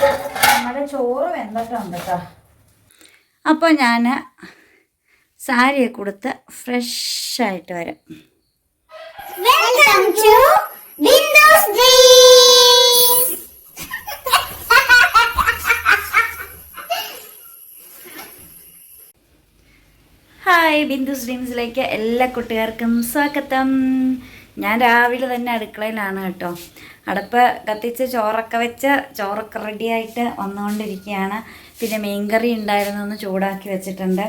നമ്മുടെ ചോറ് വെന്തിട്ടുണ്ട് കേട്ടോ അപ്പോൾ ഞാൻ സാരിയെ കൊടുത്ത് ഫ്രഷായിട്ട് വരാം. Welcome to windows hi Bindu's ഡ്രീംസിലേക്ക് എല്ലാ കുട്ടികൾക്കും സ്വാഗതം. ഞാൻ രാവിലെ തന്നെ അടുക്കളയിലാണ് കേട്ടോ. അടുപ്പ് കത്തിച്ച് ചോറൊക്കെ വെച്ച് ചോറൊക്കെ റെഡിയായിട്ട് വന്നുകൊണ്ടിരിക്കുകയാണ്. പിന്നെ മീൻകറി ഉണ്ടായിരുന്നു ഒന്ന് ചൂടാക്കി വെച്ചിട്ടുണ്ട്.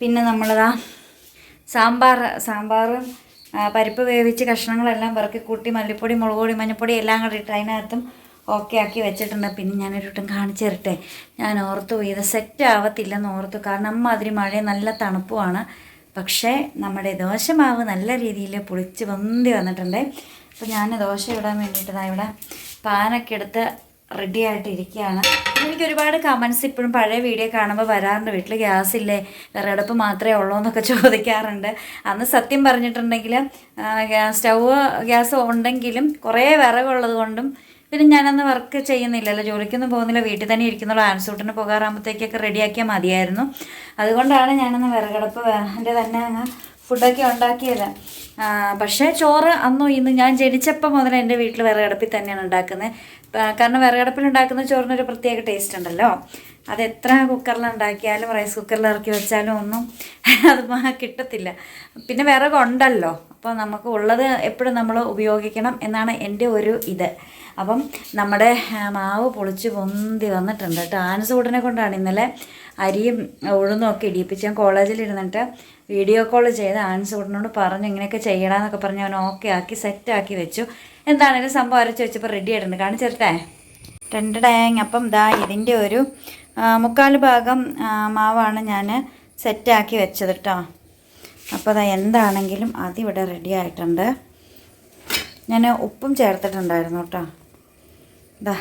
പിന്നെ നമ്മളിതാ സാമ്പാർ സാമ്പാറും പരിപ്പ് വേവിച്ച് കഷ്ണങ്ങളെല്ലാം പെറുക്കി കൂട്ടി മല്ലിപ്പൊടി മുളക് പൊടി മഞ്ഞൾപ്പൊടി എല്ലാം കൂടി ഇട്ട് അതിനകത്തും ഓക്കെ ആക്കി വെച്ചിട്ടുണ്ട്. പിന്നെ ഞാനൊരു വട്ടം കാണിച്ചു തരട്ടെ. ഞാൻ ഓർത്തു ഇത് സെറ്റ് ആവത്തില്ലെന്ന് ഓർത്തു. കാരണം അമ്മാതിരി മഴ നല്ല തണുപ്പുമാണ്. പക്ഷേ നമ്മുടെ ദോശമാവ് നല്ല രീതിയിൽ പുളിച്ച് വന്തി വന്നിട്ടുണ്ട്. അപ്പോൾ ഞാൻ ദോശ ഇടാൻ വേണ്ടിയിട്ട് ഇവിടെ പാനൊക്കെ എടുത്ത് റെഡി ആയിട്ട് ഇരിക്കുകയാണ്. എനിക്ക് ഒരുപാട് കമൻസ് ഇപ്പോഴും പഴയ വീഡിയോ കാണുമ്പോൾ വരാറുണ്ട്. വീട്ടിൽ ഗ്യാസ് ഇല്ലേ? വിറകടുപ്പ് മാത്രമേ ഉള്ളൂ എന്നൊക്കെ ചോദിക്കാറുണ്ട്. അന്ന് സത്യം പറഞ്ഞിട്ടുണ്ടെങ്കിൽ സ്റ്റൗ ഗ്യാസ് ഉണ്ടെങ്കിലും കുറേ വിറകുള്ളത് കൊണ്ടും പിന്നെ ഞാനന്ന് വർക്ക് ചെയ്യുന്നില്ലല്ലോ ജോലിക്കൊന്നും പോകുന്നില്ല വീട്ടിൽ തന്നെ ഇരിക്കുന്നുള്ളൂ. ആൻസൂട്ടിന് പോകാറാകുമ്പോഴത്തേക്കൊക്കെ റെഡിയാക്കിയാൽ മതിയായിരുന്നു. അതുകൊണ്ടാണ് ഞാനന്ന് വിറകടപ്പ് എന്റെ തന്നെ അങ്ങ് ഫുഡൊക്കെ ഉണ്ടാക്കിയത്. പക്ഷേ ചോറ് അന്നും ഇന്ന് ഞാൻ ജനിച്ചപ്പോൾ മുതൽ എന്റെ വീട്ടിൽ വിറകടുപ്പിൽ തന്നെയാണ് ഉണ്ടാക്കുന്നത്. കാരണം വിറകടുപ്പിൽ ഉണ്ടാക്കുന്ന ചോറിനൊരു പ്രത്യേക ടേസ്റ്റ് ഉണ്ടല്ലോ. അത് എത്ര കുക്കറിൽ ഉണ്ടാക്കിയാലും റൈസ് കുക്കറിൽ ഇറക്കി വെച്ചാലും ഒന്നും അത് കിട്ടത്തില്ല. പിന്നെ വിറകുണ്ടല്ലോ അപ്പോൾ നമുക്ക് ഉള്ളത് എപ്പോഴും നമ്മൾ ഉപയോഗിക്കണം എന്നാണ് എന്റെ ഒരു ഇത്. അപ്പം നമ്മുടെ മാവ് പൊളിച്ച് പൊന്തി വന്നിട്ടുണ്ട് കേട്ടോ. ആൻസൂടിനെ കൊണ്ടാണ് ഇന്നലെ അരിയും ഉഴുന്നൊക്കെ ഇടിയിപ്പിച്ച് ഞാൻ കോളേജിൽ ഇരുന്നിട്ട് വീഡിയോ കോൾ ചെയ്ത് ആൻസൂടിനോട് പറഞ്ഞു ഇങ്ങനെയൊക്കെ ചെയ്യണമെന്നൊക്കെ പറഞ്ഞ് അവൻ ഓക്കെ ആക്കി സെറ്റ് ആക്കി വെച്ചു. എന്താണേലും സംഭവം അരച്ച് വെച്ചപ്പോൾ റെഡി ആയിട്ടുണ്ട്. കാണിച്ചിരട്ടെ രണ്ട് ഡാങ് അപ്പം ദാ ഇതിന്റെ ഒരു മുക്കാൽ ഭാഗം മാവാണ് ഞാൻ സെറ്റാക്കി വെച്ചത് കേട്ടോ അപ്പോൾ അതാ എന്താണെങ്കിലും അതിവിടെ റെഡി ആയിട്ടുണ്ട്. ഞാൻ ഉപ്പും ചേർത്തിട്ടുണ്ടായിരുന്നു കേട്ടോ ഇതാ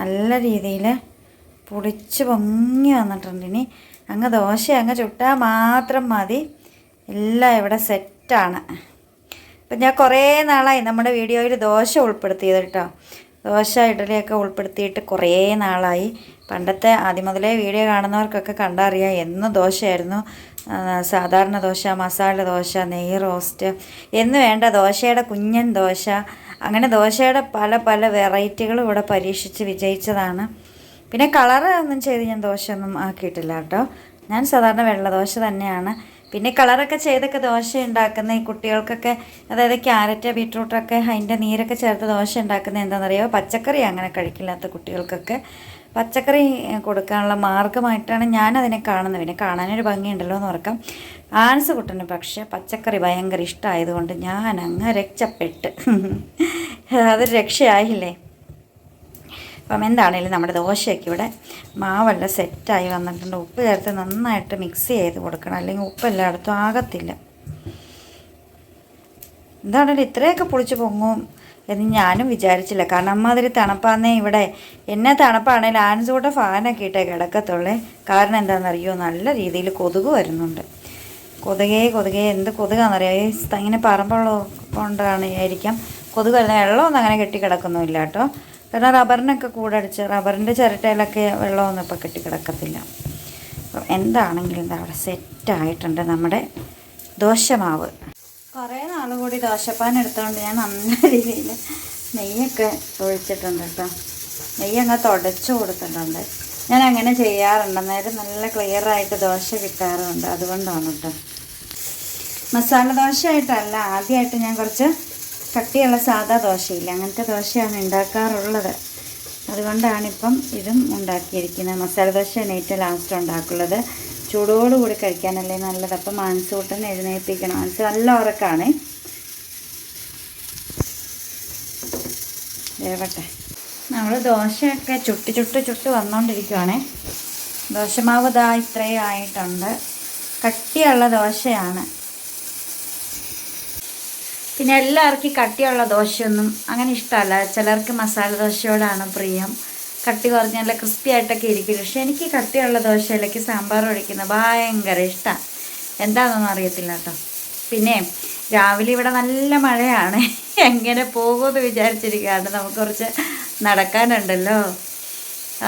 നല്ല രീതിയിൽ പൊടിച്ച് പൊങ്ങി വന്നിട്ടുണ്ട് ഇനി അങ്ങ് ദോശ അങ്ങ് ചുട്ടാൽ മാത്രം മതി. എല്ലാം ഇവിടെ സെറ്റാണ്. ഇപ്പം ഞാൻ കുറേ നാളായി നമ്മുടെ വീഡിയോയിൽ ദോശ ഉൾപ്പെടുത്തിയത് കേട്ടോ. ദോശ ഇഡലിയൊക്കെ ഉൾപ്പെടുത്തിയിട്ട് കുറേ നാളായി. പണ്ടത്തെ ആദ്യം മുതലേ വീഡിയോ കാണുന്നവർക്കൊക്കെ കണ്ടറിയാം എന്നും ദോശയായിരുന്നു. സാധാരണ ദോശ മസാല ദോശ നെയ്യ് റോസ്റ്റ് എന്ന് വേണ്ട ദോശയുടെ കുഞ്ഞൻ ദോശ. അങ്ങനെ ദോശയുടെ പല പല വെറൈറ്റികളും ഇവിടെ പരീക്ഷിച്ച് വിജയിച്ചതാണ്. പിന്നെ കളറ് ഒന്നും ചെയ്ത് ഞാൻ ദോശയൊന്നും ആക്കിയിട്ടില്ല കേട്ടോ. ഞാൻ സാധാരണ വെള്ളദോശ തന്നെയാണ്. പിന്നെ കളറൊക്കെ ചെയ്തൊക്കെ ദോശ ഉണ്ടാക്കുന്ന ഈ കുട്ടികൾക്കൊക്കെ അതായത് ക്യാരറ്റ് ബീട്രൂട്ടൊക്കെ അതിന്റെ നീരൊക്കെ ചേർത്ത് ദോശ ഉണ്ടാക്കുന്നത് എന്താണെന്നറിയോ? പച്ചക്കറി അങ്ങനെ കഴിക്കില്ലാത്ത കുട്ടികൾക്കൊക്കെ. പച്ചക്കറി കൊടുക്കാനുള്ള മാർഗമായിട്ടാണ് ഞാനതിനെ കാണുന്നത്. പിന്നെ കാണാനൊരു ഭംഗിയുണ്ടല്ലോ എന്ന് ഓർക്കാം. ആൻസ് കുട്ടന് പക്ഷേ പച്ചക്കറി ഭയങ്കര ഇഷ്ടമായതുകൊണ്ട് ഞാൻ അങ്ങ് രക്ഷപ്പെട്ട്. അതൊരു രക്ഷയായില്ലേ? അപ്പം എന്താണേലും നമ്മുടെ ദോശയൊക്കെ ഇവിടെ മാവെല്ലാം സെറ്റായി വന്നിട്ടുണ്ട്. ഉപ്പ് ചേർത്ത് നന്നായിട്ട് മിക്സ് ചെയ്ത് കൊടുക്കണം. അല്ലെങ്കിൽ ഉപ്പ് എല്ലായിടത്തും ആകത്തില്ല. എന്താണേലും ഇത്രയൊക്കെ പൊളിച്ച് പൊങ്ങും എന്ന് ഞാനും വിചാരിച്ചില്ല. കാരണം അമ്മാതിരി തണുപ്പാന്നേ ഇവിടെ എന്നെ തണുപ്പാണേലും ആൻസൂടെ ഫാനൊക്കെ ഇട്ടേ കിടക്കത്തുള്ളേ. കാരണം എന്താണെന്നറിയോ നല്ല രീതിയിൽ കൊതുക് വരുന്നുണ്ട്. കൊതുകേ കൊതുകേ. എന്ത് കൊതുകാണെന്നറിയോ ഇങ്ങനെ പറമ്പുള്ള കൊണ്ടാണ് ആയിരിക്കാം. കൊതുക് വരുന്ന വെള്ളമൊന്നും അങ്ങനെ കെട്ടി കിടക്കുന്നുമില്ല കേട്ടോ. കാരണം റബ്ബറിനൊക്കെ കൂടടിച്ച് റബ്ബറിന്റെ ചിരട്ടയിലൊക്കെ വെള്ളമൊന്നും ഇപ്പോൾ കെട്ടിക്കിടക്കത്തില്ല. അപ്പം എന്താണെങ്കിലും എന്താ അവിടെ സെറ്റായിട്ടുണ്ട് നമ്മുടെ ദോശമാവ്. കുറേ നാൾ കൂടി ദോശപ്പാൻ എടുത്തുകൊണ്ട് ഞാൻ നല്ല രീതിയിൽ നെയ്യൊക്കെ ഒഴിച്ചിട്ടുണ്ട് കേട്ടോ. നെയ്യ് അങ്ങ് തുടച്ചു കൊടുത്തിട്ടുണ്ട്. ഞാൻ അങ്ങനെ ചെയ്യാറുണ്ട്. അന്നേരം നല്ല ക്ലിയർ ആയിട്ട് ദോശ കിട്ടാറുണ്ട്. അതുകൊണ്ടാണ് കേട്ടോ. മസാല ദോശയായിട്ടല്ല ആദ്യമായിട്ട് ഞാൻ കുറച്ച് കട്ടിയുള്ള സാധാ ദോശയില്ല അങ്ങനത്തെ ദോശയാണ് ഉണ്ടാക്കാറുള്ളത്. അതുകൊണ്ടാണിപ്പം ഇതും ഉണ്ടാക്കിയിരിക്കുന്നത്. മസാല ദോശയാണ് ഏറ്റവും ലാസ്റ്റ് ഉണ്ടാക്കുള്ളത് ചൂടോടുകൂടി കഴിക്കാനല്ലേ നല്ലത്. അപ്പം മാൻസൂട്ടൻ എഴുന്നേൽപ്പിക്കണം. മാനസ് നല്ല ഉറക്കാണ്. വേവട്ടെ. നമ്മൾ ദോശയൊക്കെ ചുട്ട് ചുട്ട് ചുട്ട് വന്നുകൊണ്ടിരിക്കുവാണേ ദോശമാവ് ദാ ഇത്രയും ആയിട്ടുണ്ട്. കട്ടിയുള്ള ദോശയാണ്. പിന്നെ എല്ലാവർക്കും കട്ടിയുള്ള ദോശയൊന്നും അങ്ങനെ ഇഷ്ടമല്ല. ചിലർക്ക് മസാല ദോശയോടാണ് പ്രിയം. കട്ടി കുറഞ്ഞ നല്ല ക്രിസ്പി ആയിട്ടൊക്കെ ഇരിക്കില്ല പക്ഷെ എനിക്ക് കട്ടിയുള്ള ദോശയിലേക്ക് സാമ്പാർ ഒഴിക്കുന്നത് ഭയങ്കര ഇഷ്ടമാണ് എന്താണെന്നൊന്നും അറിയത്തില്ല കേട്ടോ. പിന്നെ രാവിലെ ഇവിടെ നല്ല മഴയാണ്. എങ്ങനെ പോകുമെന്ന് വിചാരിച്ചിരിക്കുകയാണ്. നമുക്ക് കുറച്ച് നടക്കാനുണ്ടല്ലോ.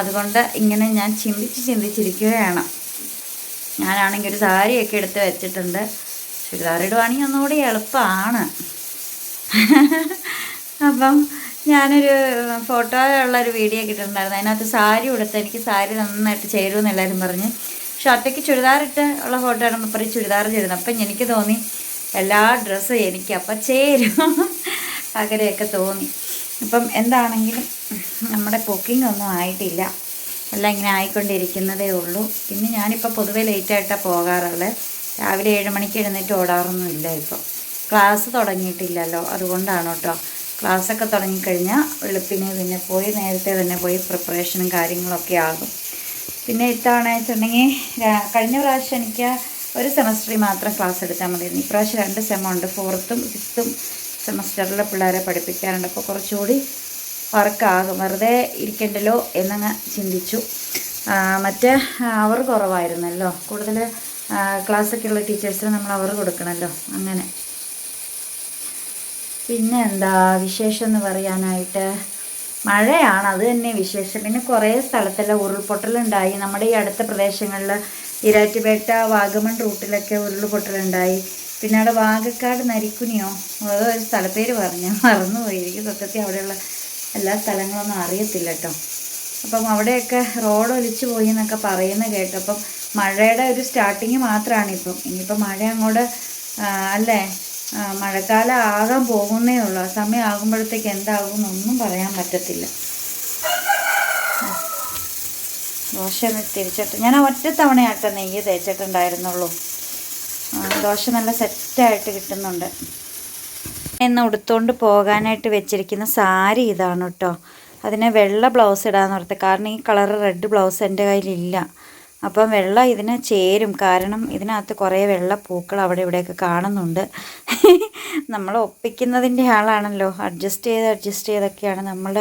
അതുകൊണ്ട് ഇങ്ങനെ ഞാൻ ചിന്തിച്ച് ചിന്തിച്ചിരിക്കുകയാണ്. ഞാനാണെങ്കിൽ ഒരു സാരിയൊക്കെ എടുത്ത് വെച്ചിട്ടുണ്ട്. ചുരിദാർ ഇടുവാണെങ്കിൽ ഒന്നുകൂടി എളുപ്പമാണ്. അപ്പം ഞാനൊരു ഫോട്ടോ ഉള്ള ഒരു വീഡിയോ കിട്ടിയിട്ടുണ്ടായിരുന്നു അതിനകത്ത് സാരി ഉടുത്ത് എനിക്ക് സാരി നന്നായിട്ട് ചേരുമെന്ന് എല്ലാവരും പറഞ്ഞ്. പക്ഷെ ഒറ്റയ്ക്ക് ചുരിദാറിട്ട് ഉള്ള ഫോട്ടോ ഇടുമ്പോൾ പറയും ചുരിദാർ ചേരുന്നു. അപ്പം എനിക്ക് തോന്നി എല്ലാ ഡ്രസ്സും എനിക്ക് അപ്പം ചേരും. അങ്ങനെയൊക്കെ തോന്നി. അപ്പം എന്താണെങ്കിലും നമ്മുടെ കുക്കിംഗ് ഒന്നും ആയിട്ടില്ല. എല്ലാം ഇങ്ങനെ ആയിക്കൊണ്ടിരിക്കുന്നതേ ഉള്ളൂ. പിന്നെ ഞാനിപ്പോൾ പൊതുവേ ലേറ്റായിട്ടാണ് പോകാറുള്ളത്. രാവിലെ ഏഴ് മണിക്ക് എഴുന്നേറ്റ് ഓടാറൊന്നുമില്ല ഇപ്പോൾ ക്ലാസ് തുടങ്ങിയിട്ടില്ലല്ലോ. അതുകൊണ്ടാണ് കേട്ടോ. ക്ലാസ്സൊക്കെ തുടങ്ങിക്കഴിഞ്ഞാൽ വെളുപ്പിന് പിന്നെ പോയി നേരത്തെ തന്നെ പോയി പ്രിപ്പറേഷനും കാര്യങ്ങളൊക്കെ ആകും. പിന്നെ ഇത്തവണ വെച്ചിട്ടുണ്ടെങ്കിൽ കഴിഞ്ഞ പ്രാവശ്യം എനിക്ക് ഒരു സെമസ്റ്ററിൽ മാത്രം ക്ലാസ് എടുത്താൽ മതിയായിരുന്നു. ഇപ്രാവശ്യം രണ്ട് സെമുണ്ട് ഫോർത്തും ഫിഫ്ത്തും സെമസ്റ്ററിലെ പിള്ളേരെ പഠിപ്പിക്കാറുണ്ട്. അപ്പോൾ കുറച്ചുകൂടി വർക്കാകും വെറുതെ ഇരിക്കണ്ടല്ലോ എന്നങ്ങ് ചിന്തിച്ചു. മറ്റേ അവർ കുറവായിരുന്നല്ലോ. കൂടുതൽ ക്ലാസ്സൊക്കെയുള്ള ടീച്ചേഴ്സിന് നമ്മൾ അവർ കൊടുക്കണമല്ലോ അങ്ങനെ. പിന്നെ എന്താ വിശേഷം എന്ന് പറയാനായിട്ട്? മഴയാണ് അത് തന്നെ വിശേഷം. പിന്നെ കുറേ സ്ഥലത്തെല്ലാം ഉരുൾപൊട്ടലുണ്ടായി. നമ്മുടെ ഈ അടുത്ത പ്രദേശങ്ങളിൽ ഇരാറ്റുപേട്ട വാഗമൺ റൂട്ടിലൊക്കെ ഉരുൾപൊട്ടലുണ്ടായി. പിന്നെ അവിടെ വാഗക്കാട് നരിക്കുനിയോ? ഓരോ ഒരു സ്ഥലപ്പേര് പറഞ്ഞു. മറന്നുപോയി. എനിക്ക് സത്യത്തിൽ അവിടെയുള്ള എല്ലാ സ്ഥലങ്ങളൊന്നും അറിയത്തില്ല കേട്ടോ. അപ്പം അവിടെയൊക്കെ റോഡ് ഒലിച്ചു പോയി എന്നൊക്കെ പറയുന്ന കേട്ടു. അപ്പം മഴയുടെ ഒരു സ്റ്റാർട്ടിങ് മാത്രമാണ് ഇപ്പം ഇനിയിപ്പം മഴ അങ്ങോട്ട് അല്ലേ? മഴക്കാലം ആകാൻ പോകുന്നേ ഉള്ളൂ. ആ സമയം ആകുമ്പോഴത്തേക്ക് എന്താകും എന്നൊന്നും പറയാൻ പറ്റത്തില്ല. ദോശ തിരിച്ചിട്ട്. ഞാൻ ഒറ്റ തവണയായിട്ട് നെയ്യ് തേച്ചിട്ടുണ്ടായിരുന്നുള്ളൂ. ദോശ നല്ല സെറ്റായിട്ട് കിട്ടുന്നുണ്ട്. എന്ന് ഉടുത്തുകൊണ്ട് പോകാനായിട്ട് വെച്ചിരിക്കുന്ന സാരി ഇതാണ് കേട്ടോ. അതിനെ വെള്ള ബ്ലൗസ് ഇടാന്ന് ഓർത്ത്. കാരണം ഈ കളർ റെഡ് ബ്ലൗസ് എന്റെ കയ്യിലില്ല. അപ്പം വെള്ളം ഇതിന് ചേരും. കാരണം ഇതിനകത്ത് കുറേ വെള്ള പൂക്കൾ അവിടെ ഇവിടെയൊക്കെ കാണുന്നുണ്ട്. നമ്മൾ ഒപ്പിക്കുന്നതിന്റെ ആളാണല്ലോ. അഡ്ജസ്റ്റ് ചെയ്ത് അഡ്ജസ്റ്റ് ചെയ്തൊക്കെയാണ് നമ്മൾ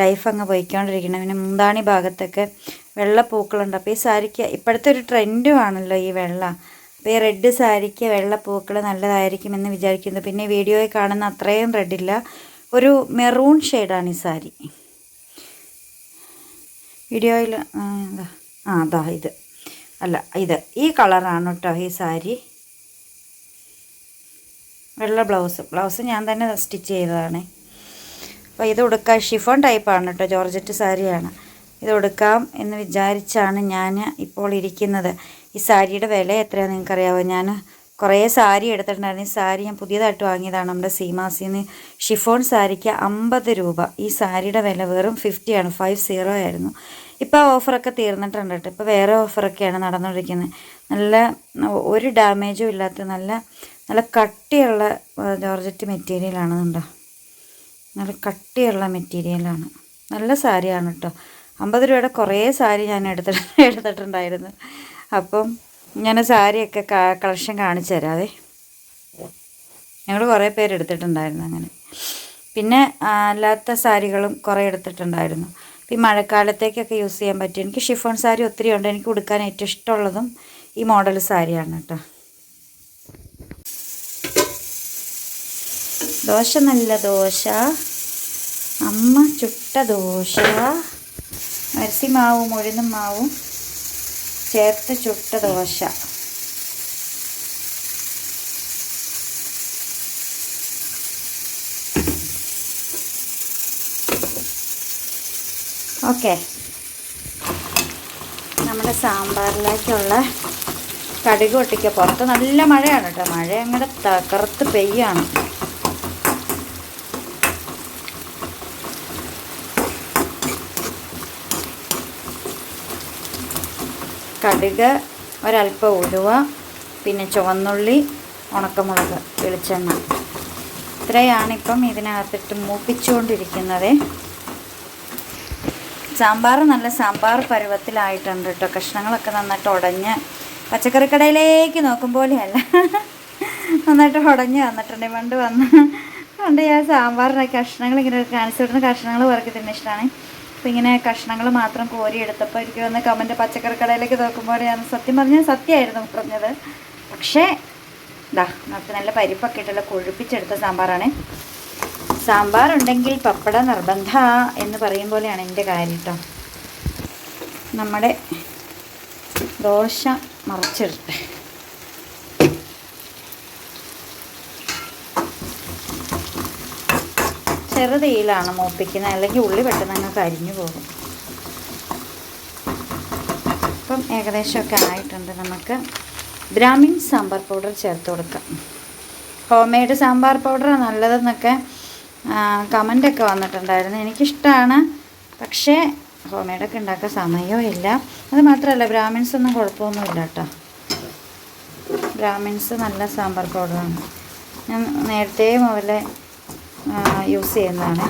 ലൈഫ് അങ്ങ് പോയിക്കൊണ്ടിരിക്കുന്നത്. പിന്നെ മുന്താണി ഭാഗത്തൊക്കെ വെള്ളപ്പൂക്കളുണ്ട്. അപ്പോൾ ഈ സാരിക്ക് ഇപ്പോഴത്തെ ഒരു ട്രെൻഡും ആണല്ലോ ഈ വെള്ള. അപ്പോൾ ഈ റെഡ് സാരിക്ക് വെള്ളപ്പൂക്കൾ നല്ലതായിരിക്കും നല്ലതായിരിക്കുമെന്ന് വിചാരിക്കുന്നു. പിന്നെ വീഡിയോയിൽ കാണുന്ന അത്രയും റെഡില്ല. ഒരു മെറൂൺ ഷെയ്ഡാണ് ഈ സാരി. വീഡിയോയിൽ എന്താ? ആ അതാ ഇത്. അല്ല ഇത്. ഈ കളറാണ് കേട്ടോ ഈ സാരി. വെള്ള ബ്ലൗസ്. ബ്ലൗസ് ഞാൻ തന്നെ സ്റ്റിച്ച് ചെയ്തതാണ്. അപ്പോൾ ഇത് ഉടുക്കാം ഷിഫോൺ ടൈപ്പാണ് കേട്ടോ ജോർജറ്റ് സാരിയാണ്. ഇത് ഉടുക്കാം എന്ന് വിചാരിച്ചാണ് ഞാൻ ഇപ്പോൾ ഇരിക്കുന്നത്. ഈ സാരിയുടെ വില എത്രയാണെന്ന് നിങ്ങൾക്കറിയാമോ ഞാൻ കുറേ സാരി എടുത്തിട്ടുണ്ടായിരുന്നു. ഈ സാരി ഞാൻ പുതിയതായിട്ട് വാങ്ങിയതാണ് നമ്മുടെ സീമാസിന്ന്. ഷിഫോൺ സാരിക്ക് അമ്പത് രൂപ. ഈ സാരിയുടെ വില വെറും ഫിഫ്റ്റിയാണ് ഫൈവ് സീറോ ആയിരുന്നു. ഇപ്പോൾ ആ ഓഫറൊക്കെ തീർന്നിട്ടുണ്ട് കേട്ടോ. ഇപ്പോൾ വേറെ ഓഫറൊക്കെയാണ് നടന്നുകൊണ്ടിരിക്കുന്നത്. നല്ല ഒരു ഡാമേജും ഇല്ലാത്ത നല്ല നല്ല കട്ടിയുള്ള ജോർജറ്റ് മെറ്റീരിയലാണ് കണ്ടോ. നല്ല കട്ടിയുള്ള മെറ്റീരിയലാണ് നല്ല സാരിയാണ് കേട്ടോ. അമ്പത് രൂപയുടെ കുറേ സാരി ഞാൻ എടുത്തിട്ട് എടുത്തിട്ടുണ്ടായിരുന്നു. അപ്പം ഞാൻ സാരിയൊക്കെ കളക്ഷൻ കാണിച്ചു തരാതെ ഞങ്ങൾ കുറേ പേരെടുത്തിട്ടുണ്ടായിരുന്നു അങ്ങനെ. പിന്നെ അല്ലാത്ത സാരികളും കുറേ എടുത്തിട്ടുണ്ടായിരുന്നു. ഈ മഴക്കാലത്തേക്കൊക്കെ യൂസ് ചെയ്യാൻ പറ്റും എനിക്ക് ഷിഫോൺ സാരി ഒത്തിരി ഉണ്ട്. എനിക്ക് ഉടുക്കാൻ ഏറ്റവും ഇഷ്ടമുള്ളതും ഈ മോഡൽ സാരിയാണ് കേട്ടോ ദോശ നല്ല ദോശ. അമ്മ ചുട്ട ദോശ. അരിസി മാവും ഉഴുന്നും മാവും. ചേർത്ത് ചുട്ട ദോശ. ഓക്കെ. നമ്മുടെ സാമ്പാറിലേക്കുള്ള കടുക് പൊട്ടിക്കുക പുറത്ത് നല്ല മഴയാണ് കേട്ടോ. മഴ അങ്ങോട്ട് തകർത്ത് പെയ്യാണ്. കടുക് ഒരല്പം ഉലുവ പിന്നെ ചുവന്നുള്ളി ഉണക്കമുളക് വെളിച്ചെണ്ണ. ഇത്രയാണിപ്പം ഇതിനകത്തിട്ട് മൂപ്പിച്ചുകൊണ്ടിരിക്കുന്നത്. സാമ്പാർ നല്ല സാമ്പാർ പരുവത്തിലായിട്ടുണ്ട് കേട്ടോ കഷ്ണങ്ങളൊക്കെ നന്നായിട്ട് ഉടഞ്ഞ് പച്ചക്കറി കടയിലേക്ക് നോക്കും നന്നായിട്ട് ഉടഞ്ഞ് വന്നിട്ടുണ്ട്. പണ്ട് വന്ന് പണ്ട് ഞാൻ സാമ്പാറിന്റെ കഷ്ണങ്ങൾ ഇങ്ങനെ കാണിച്ചു വിടുന്ന കഷ്ണങ്ങൾ പറക്കി തന്നെ ഇഷ്ടമാണ്. അപ്പോൾ ഇങ്ങനെ കഷ്ണങ്ങൾ മാത്രം കോരിയെടുത്തപ്പോൾ എനിക്ക് വന്ന് കമന്റ് പച്ചക്കറി കടയിലേക്ക് നോക്കുമ്പോൾ ഞാൻ സത്യം പറഞ്ഞാൽ സത്യമായിരുന്നു പറഞ്ഞത്. പക്ഷേ ഇതാ നമുക്ക് നല്ല പരിപ്പൊക്കെ ഇട്ടുള്ള കൊഴുപ്പിച്ചെടുത്ത സാമ്പാറാണ്. സാമ്പാർ ഉണ്ടെങ്കിൽ പപ്പട നിർബന്ധ എന്ന് പറയും പോലെയാണ് എന്റെ കാര്യം കേട്ടോ. നമ്മുടെ ദോശ മറിച്ചിടട്ടെ. ചെറുതീയിലാണ് മൂപ്പിക്കുന്നത്. അല്ലെങ്കിൽ ഉള്ളി പെട്ടെന്ന് അങ്ങ് കരിഞ്ഞു പോകും. അപ്പം ഏകദേശമൊക്കെ ആയിട്ടുണ്ട് നമുക്ക്. ബ്രാഹ്മിൻ സാമ്പാർ പൗഡർ ചേർത്ത് കൊടുക്കാം. ഹോം മെയ്ഡ് സാമ്പാർ പൗഡറാണ് നല്ലതെന്നൊക്കെ കമന്റൊക്കെ വന്നിട്ടുണ്ടായിരുന്നു. എനിക്കിഷ്ടമാണ് പക്ഷേ ഹോം മെയ്ഡൊക്കെ ഉണ്ടാക്കാൻ സമയവും ഇല്ല. അത് മാത്രമല്ല ബ്രാഹ്മിൻസ് ഒന്നും കുഴപ്പമൊന്നുമില്ല കേട്ടോ. ബ്രാഹ്മിൻസ് നല്ല സാമ്പാർ പൗഡറാണ്. ഞാൻ നേരത്തെ മുതലേ യൂസ് ചെയ്യുന്നതാണ്.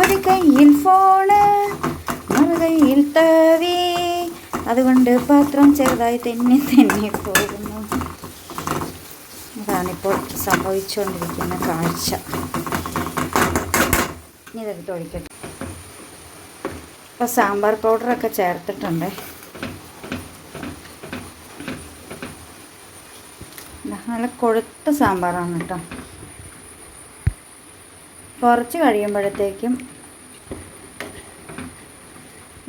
ഒരു കയ്യിൽ ഫോണ് കയ്യിൽ തവി അതുകൊണ്ട് പാത്രം ചെറുതായി തെന്നി തെന്നി പോകുന്നു. അതാണിപ്പോൾ സംഭവിച്ചുകൊണ്ടിരിക്കുന്ന കാഴ്ച. ഇതെടുത്ത് ഒഴിക്കട്ടെ ഇപ്പോൾ സാമ്പാർ പൗഡറൊക്കെ ചേർത്തിട്ടുണ്ട്. നല്ല കൊഴുത്ത സാമ്പാറാണ് കേട്ടോ. കുറച്ച് കഴിയുമ്പോഴത്തേക്കും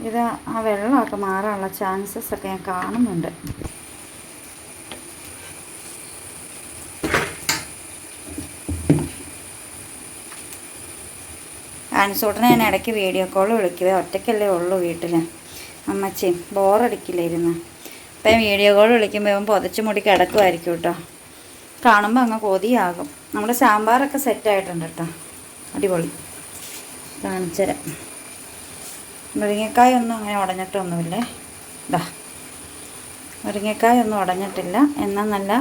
ഇത് ആ വെള്ളമൊക്കെ മാറാനുള്ള ചാൻസസ് ഒക്കെ ഞാൻ കാണുന്നുണ്ട്. ആൻസൂട്ടിനെ ഞാൻ ഇടയ്ക്ക് വീഡിയോ കോൾ വിളിക്കുക ഒറ്റയ്ക്കല്ലേ ഉള്ളൂ വീട്ടിൽ അമ്മച്ചി ബോറടിക്കില്ലായിരുന്നു അപ്പം വീഡിയോ കോൾ വിളിക്കുമ്പോൾ ഇവൻ പുതച്ച് മുടി കിടക്കുമായിരിക്കും കേട്ടോ. കാണുമ്പോൾ അങ്ങ് കൊതിയാകും. നമ്മുടെ സാമ്പാറൊക്കെ സെറ്റായിട്ടുണ്ട് കേട്ടോ. അടിപൊളി. കാണിച്ചുതരാം മുരിങ്ങക്കായ ഒന്നും അങ്ങനെ ഉടഞ്ഞിട്ടൊന്നുമില്ലേ. ഇതാ മുരിങ്ങക്കായ ഒന്നും ഉടഞ്ഞിട്ടില്ല. എന്നാൽ നല്ല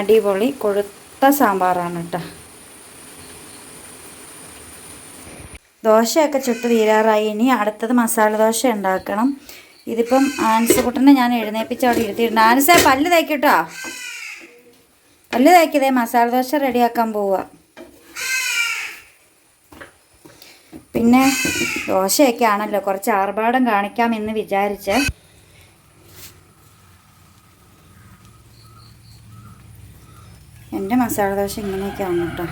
അടിപൊളി. കൊഴുത്ത സാമ്പാറാണ് കേട്ടോ. ദോശയൊക്കെ ചുട്ട് തീരാറായി. ഇനി അടുത്തത് മസാല ദോശ ഉണ്ടാക്കണം. ഇതിപ്പം ആൻസുകുട്ടനെ ഞാൻ എഴുന്നേപ്പിച്ച് അവിടെ ഇരുത്തിയിട്ടുണ്ട്. ആൻസേ പല്ല് തേക്കിട്ടോ? പല്ല് തേക്കിതേ മസാല ദോശ റെഡിയാക്കാൻ പോവുക. പിന്നെ ദോശയൊക്കെ ആണല്ലോ കുറച്ച് ആർഭാടം കാണിക്കാമെന്ന് വിചാരിച്ച്. എന്റെ മസാല ദോശ ഇങ്ങനെയൊക്കെയാണ് കേട്ടോ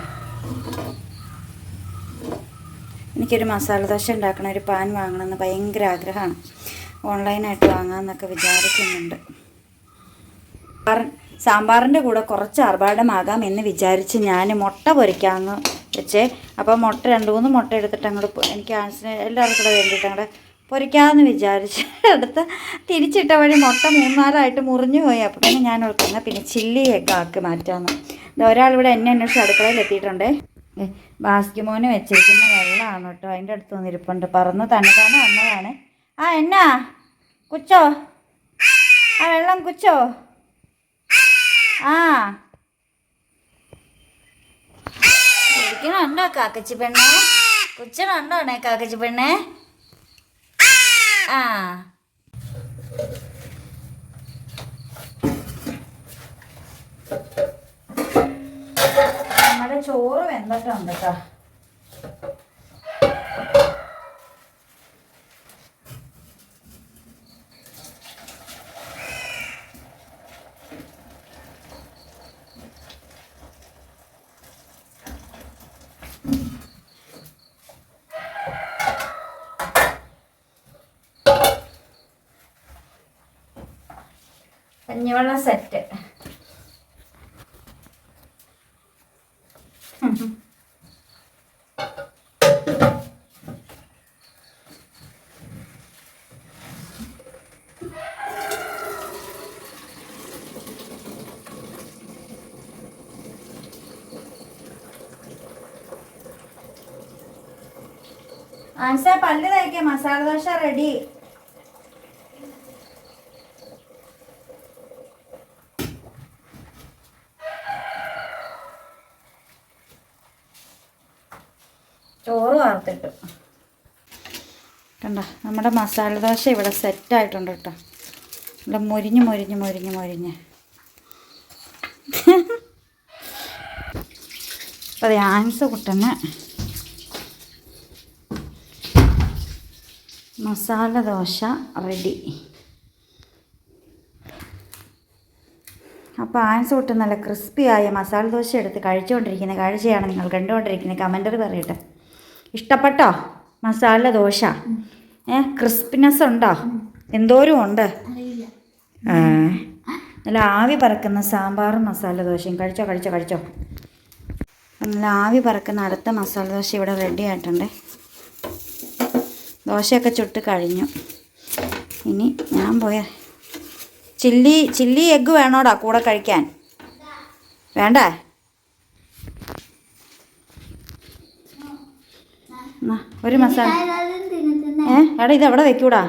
എനിക്കൊരു മസാല ദോശ ഉണ്ടാക്കണ ഒരു പാൻ വാങ്ങണമെന്ന് ഭയങ്കര ആഗ്രഹമാണ്. ഓൺലൈനായിട്ട് വാങ്ങാമെന്നൊക്കെ വിചാരിക്കുന്നുണ്ട്. സാമ്പാറിന്റെ കൂടെ കുറച്ച് ആർഭാടമാകാം എന്ന് വിചാരിച്ച് ഞാൻ മുട്ട പൊരിക്കാമെന്ന് വെച്ചേ. അപ്പോൾ മുട്ട രണ്ട് മൂന്ന് മുട്ട എടുത്തിട്ട് അങ്ങോട്ട് എനിക്ക് ആൻസിന് എല്ലാവർക്കും കൂടെ വേണ്ടിയിട്ട് അങ്ങോട്ട് പൊരിക്കാമെന്ന് വിചാരിച്ച് എടുത്ത് തിരിച്ചിട്ട വഴി മുട്ട മൂന്നാലായിട്ട് മുറിഞ്ഞു പോയി. അപ്പോൾ തന്നെ ഞാൻ ഓർക്കുന്നത് പിന്നെ ചില്ലി ഒക്കെ ആക്കി മാറ്റാമെന്ന്. ഒരാളിവിടെ എന്നെ അന്വേഷിച്ച് അടുക്കളയിൽ എത്തിയിട്ടുണ്ടേ. ബാസ്കിമോന് വെച്ചിരിക്കുന്ന വെള്ളമാണ് കേട്ടോ. അതിന്റെ അടുത്ത് വന്നിരിപ്പുണ്ട്. പറന്ന് തന്നെ വന്നതാണ്. ആ എന്നാ? കുച്ചോ? ആ വെള്ളം കുച്ചോ? ആ. കുടിക്കണുണ്ടോ കാക്കച്ചി പെണ്ണെ? കുച്ചണുണ്ടോണേ കാക്കച്ചി പെണ്ണെ? ആ. നമ്മുടെ ചോറ് വെന്തിട്ടുണ്ട് കേട്ടോ കഞ്ഞിവെള്ളം സെറ്റ് ആൻസ പല്ല് തേക്കേ മസാല ദോശ റെഡി ചോറ് വാർത്തിട്ടു കണ്ട നമ്മുടെ മസാല ദോശ ഇവിടെ സെറ്റായിട്ടുണ്ട് കേട്ടോ. ഇവിടെ മൊരിഞ്ഞ് മൊരിഞ്ഞ് മൊരിഞ്ഞ് മൊരിഞ്ഞ്. അപ്പം ആൻസ് കുട്ടന് മസാല ദോശ റെഡി. അപ്പോൾ ആൻസ് തൊട്ട് നല്ല ക്രിസ്പിയായ മസാല ദോശ എടുത്ത് കഴിച്ചുകൊണ്ടിരിക്കുന്ന കാഴ്ചയാണ് നിങ്ങൾ കണ്ടുകൊണ്ടിരിക്കുന്നത് കമന്ററി പറയട്ടെ. ഇഷ്ടപ്പെട്ടോ? മസാല ദോശ? ഏ ക്രിസ്പിനെസ് ഉണ്ടോ? എന്തോരും ഉണ്ട്? നല്ല ആവി പറക്കുന്ന സാമ്പാറും മസാല ദോശയും. കഴിച്ചോ കഴിച്ചോ കഴിച്ചോ. നല്ല ആവി പറക്കുന്ന അടുത്ത മസാല ദോശ ഇവിടെ റെഡി ആയിട്ടുണ്ട്. ദോശയൊക്കെ ചുട്ട് കഴിഞ്ഞു. ഇനി ഞാൻ പോയ ചില്ലി ചില്ലി എഗ്ഗ് വേണോടാ കൂടെ കഴിക്കാൻ. വേണ്ടേ? ഒരു മസാല. ഏ എടാ ഇത് എവിടെ വെക്കൂടാ?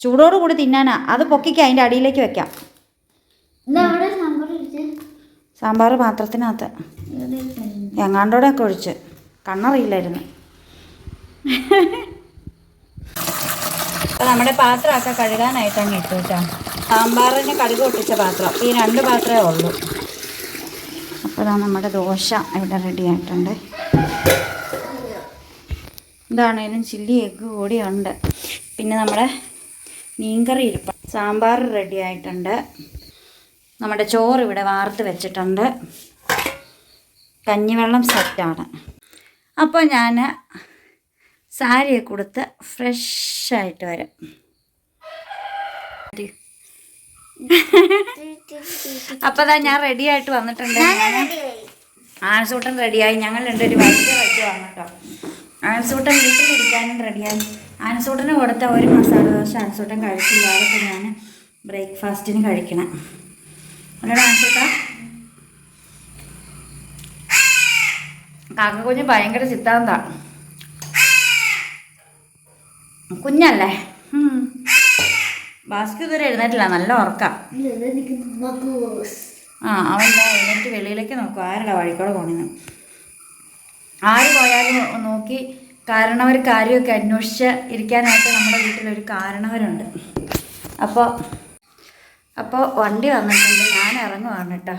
ചൂടോട് കൂടി തിന്നാനാ. അത് പൊക്കിക്കാം അതിന്റെ അടിയിലേക്ക് വെക്കാം. സാമ്പാർ പാത്രത്തിനകത്ത്. എങ്ങാണ്ടോടെ ഒക്കെ ഒഴിച്ച്. കണ്ണറിയില്ലായിരുന്നു. അപ്പോൾ നമ്മുടെ പാത്രമൊക്കെ കഴുകാനായിട്ട് അങ്ങ് ഇട്ടു കേട്ടോ. സാമ്പാറിന് കടുക് ഒട്ടിച്ച പാത്രം. ഈ രണ്ട് പാത്രമേ ഉള്ളൂ. അപ്പോൾ നമ്മുടെ ദോശ ഇവിടെ റെഡി ആയിട്ടുണ്ട്. ഇതാണേലും ചില്ലി എഗ്ഗ് കൂടി ഉണ്ട് പിന്നെ നമ്മുടെ മീൻകറി ഇരിപ്പ സാമ്പാർ റെഡി ആയിട്ടുണ്ട്. നമ്മുടെ ചോറ് ഇവിടെ വാർത്ത് വെച്ചിട്ടുണ്ട്. കഞ്ഞിവെള്ളം സെറ്റാണ് അപ്പോൾ ഞാൻ സാരിയൊക്കെ കൊടുത്ത് ഫ്രഷായിട്ട് വരാം. അപ്പോൾ അതാ ഞാൻ റെഡി ആയിട്ട് വന്നിട്ടുണ്ട് ആൺസൂട്ടൻ റെഡിയായി. ഞങ്ങൾ രണ്ടുപേരും വലിയ വയ്ക്കുവാണ് കേട്ടോ ആൺസൂട്ടൻ വീട്ടിലിരിക്കാനും റെഡിയായി. ആൺസൂട്ടന് കൊടുത്ത ഒരു മസാല ദോശ ആൺസൂട്ടൻ കഴിച്ചില്ല. അതൊക്കെ ഞാൻ ബ്രേക്ക്ഫാസ്റ്റിന് കഴിക്കണം. അല്ലടാ ആൺസൂട്ട കാക്കക്കുഞ്ഞ് ഭയങ്കര സിദ്ധാന്ത കുഞ്ഞല്ലേ? ബാസ്കി ഇതുവരെ എഴുന്നേറ്റില്ല നല്ല ഉറക്കാം. ആ അവൻ എഴുന്നേറ്റ് വെളിയിലേക്ക് നോക്കും. ആരല്ല വഴിക്കൂടെ പോണിന്ന്. ആര് പോയാലും നോക്കി കാരണവർ കാര്യമൊക്കെ അന്വേഷിച്ച് ഇരിക്കാനായിട്ട് നമ്മുടെ വീട്ടിലൊരു കാരണവരുണ്ട്. അപ്പോൾ അപ്പോൾ വണ്ടി വന്നിട്ടുണ്ട്. ഞാൻ ഇറങ്ങുവാണ് കേട്ടോ.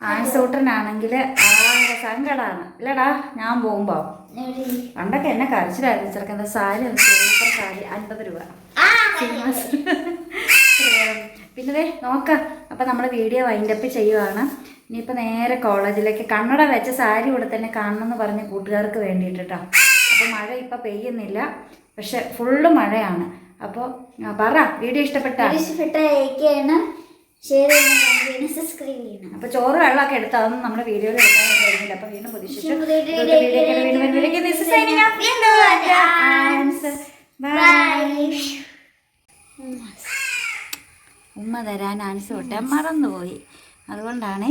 ആൻസൂട്ടനാണെങ്കിൽ ആ സങ്കടമാണ് ഇല്ലടാ ഞാൻ പോകുമ്പോൾ പണ്ടൊക്കെ എന്നെ കരച്ചിലായിരുന്നു. ചെറുക്കൻ എന്താ സാരി സൂപ്പർ സാരി അൻപത് രൂപ. പിന്നെ നോക്കാം. അപ്പം നമ്മൾ വീഡിയോ വൈൻഡപ്പ് ചെയ്യുവാണ്. ഇനിയിപ്പോൾ നേരെ കോളേജിലേക്ക് കണ്ണട വെച്ച സാരി കൂടെ തന്നെ കാണണമെന്ന് പറഞ്ഞ കൂട്ടുകാർക്ക് വേണ്ടിയിട്ട് കേട്ടോ അപ്പോൾ മഴ ഇപ്പോൾ പെയ്യുന്നില്ല. പക്ഷെ ഫുള്ള് മഴയാണ്. അപ്പോൾ പറ വീഡിയോ ഇഷ്ടപ്പെട്ടാ? ഇഷ്ടപ്പെട്ട ലൈക്ക് ചെയ്യണം ഷെയർ ചെയ്യണം കമന്റ് ചെയ്യണം സബ്സ്ക്രൈബ് ചെയ്യണം. അപ്പോൾ ചോറ് വെള്ളമൊക്കെ എടുത്ത് അതൊന്നും നമ്മുടെ വീഡിയോയിൽ എടുക്കാൻ കഴിഞ്ഞില്ല അപ്പൊ വീണ്ടും പ്രതീക്ഷിച്ചു. ഉമ്മ തരാൻ ആൻസ് വിട്ടാൻ മറന്നുപോയി. അതുകൊണ്ടാണ്